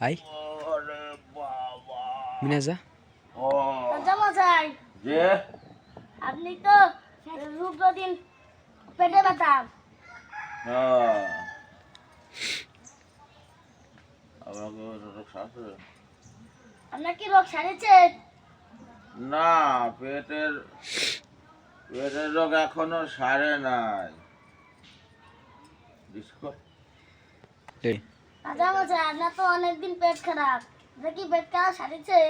I ওরে মিনা যা? যে আপনি তো রূপ দিন পেটে ব্যথা। রোগ সারছে? আপনার কি রোগ সারিছে না পেটের পেটের রোগ এখনও সারে নাই। এই। রাজা মশাই আপনার তো অনেকদিন পেট খারাপ। দেখি পেট খারাপ সারিছে?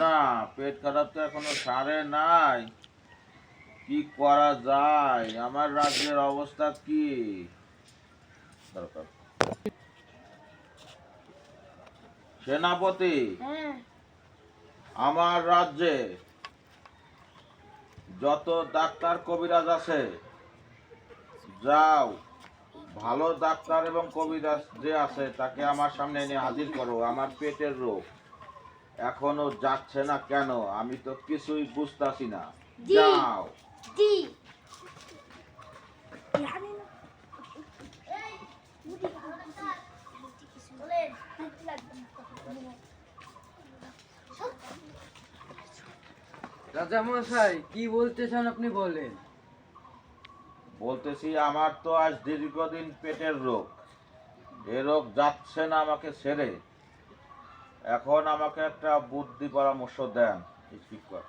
না পেট খারাপ তো এখনও সারে নাই। কি করা যায়? আমার রাজ্যের অবস্থা কি? দরকার সেনাপতি হ্যাঁ। আমার রাজ্যে যত ডাক্তার কবিরাজ আছে যাও। ভালো ডাক্তার এবং কবিরাজ যে আছে তাকে আমার সামনে এনে হাজির করো আমার পেটের রোগ। এখনও যাচ্ছে না কেন? আমি তো কিছুই বুঝতাছি না। যাও। জি। রাজা মশাই কি বলতে চান আপনি বলেন? বলতেছি আমার তো আজ দীর্ঘদিন পেটের রোগ। এ রোগ যাচ্ছে না আমাকে ছেড়ে। এখন আমাকে একটা বুদ্ধি পরামর্শ দেন। ঠিক কর।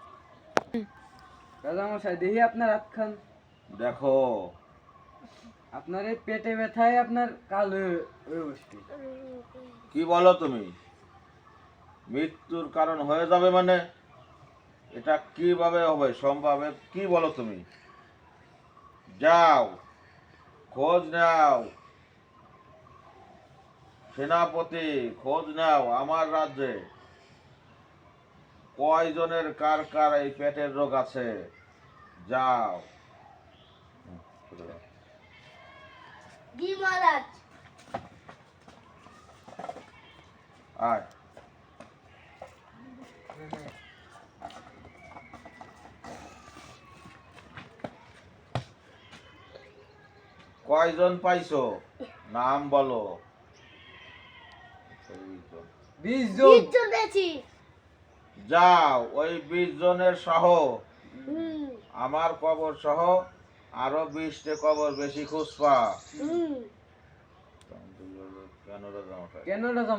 দেখি আপনার হাত খান। দেখো। আপনার এই পেটে ব্যথায় আপনার কাল কি বলো তুমি? মৃত্যুর কারণ হয়ে যাবে মানে? এটা কীভাবে হবে? সম্ভব? কি বলো তুমি? যাও খোঁজ নাও। সেনাপতি খোঁজ নাও আমার রাজ্যে। কয়জনের কার কার এই পেটের রোগ আছে? যাও। আয়। কয়জন পাইছো? নাম বলো। বিশ জন। যাও ওই বিশ জনের সহ। আমার কবর সহ আরও বিশটে কবর বেশি খুঁজপা হুম। কেন রে জামাটা? কেন রাজা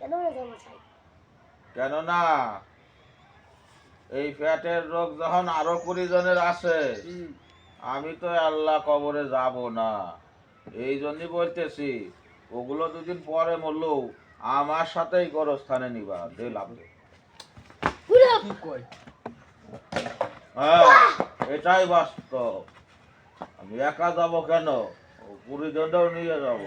কেন কেননা এই ফ্যাটের রোগ যখন আরও কুড়ি জনের আছে আমি তো আল্লাহ কবরে যাব না। এই জন্যই বলতেছি ওগুলো দুদিন পরে মরলেও আমার সাথেই গরস্থানে নিবা দে লাভ কি কয়? হ্যাঁ এটাই বাস্তব। আমি একা যাব কেন? কুড়ি জনটাও নিয়ে যাব।